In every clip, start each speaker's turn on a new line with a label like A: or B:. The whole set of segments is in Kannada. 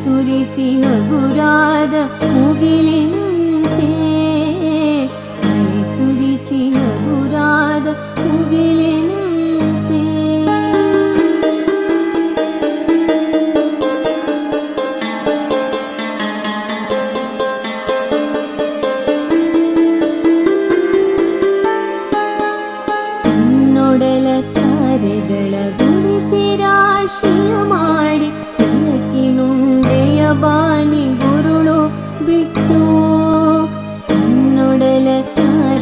A: सुरि सिंह ಹಗುರಾದ ಮುಗಿಲಿನ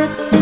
A: the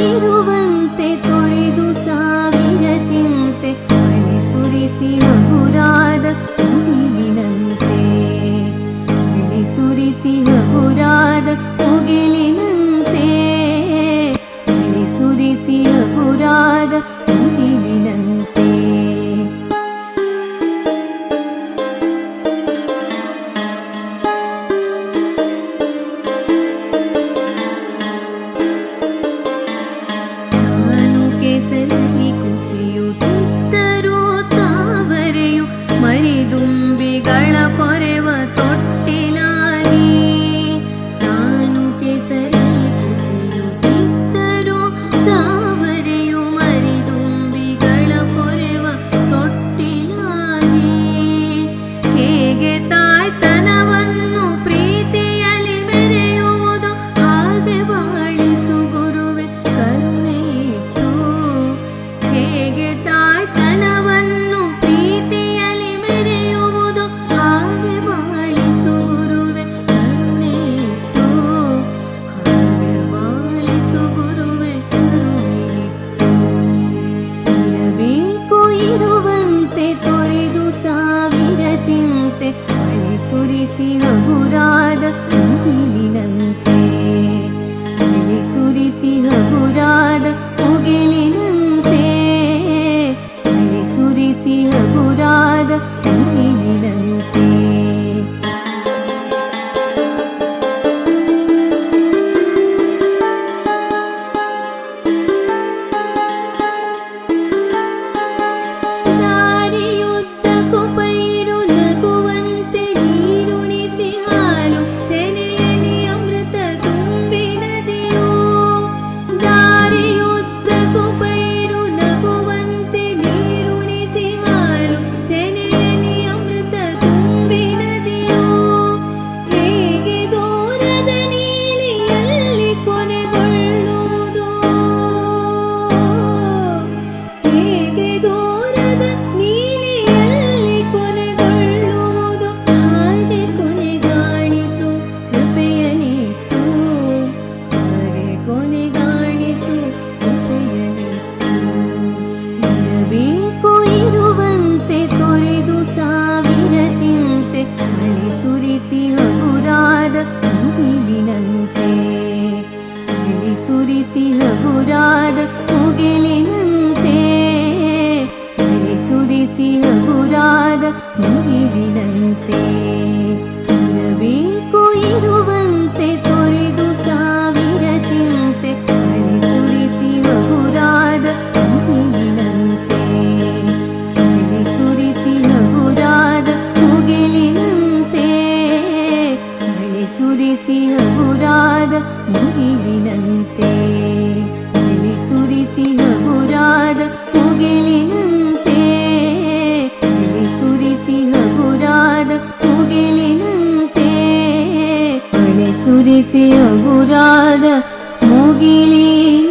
A: विरुवन्ते ीरचिन्ते विरचिन्ते मणिसुरिसि पुरादन्ते सुरि मणिसुरिसि ಸುರಿಯುವಂತೆ ಮಳೆ ಸುರಿಸಿ ಹಗುರಾದ ಮುಗಿಲಿನಂತೆ ಮಳೆ ಸುರಿಸಿ ಹಗುರಾದ ಮುಗಿಲಿನಂತೆ ಮಳೆ ಸುರಿಸಿ ಹಗುರಾದ ಹಗುರಾದ ಮುಗಿಲಿನಂತೆ ಸುರಿಸಿ ಹಗುರಾದ ಮುಗಿಲಿನಂತೆ ಮಳೆ ಸುರಿಸಿ ಹಗುರಾದ ಮುಗಿಲಿನಂತೆ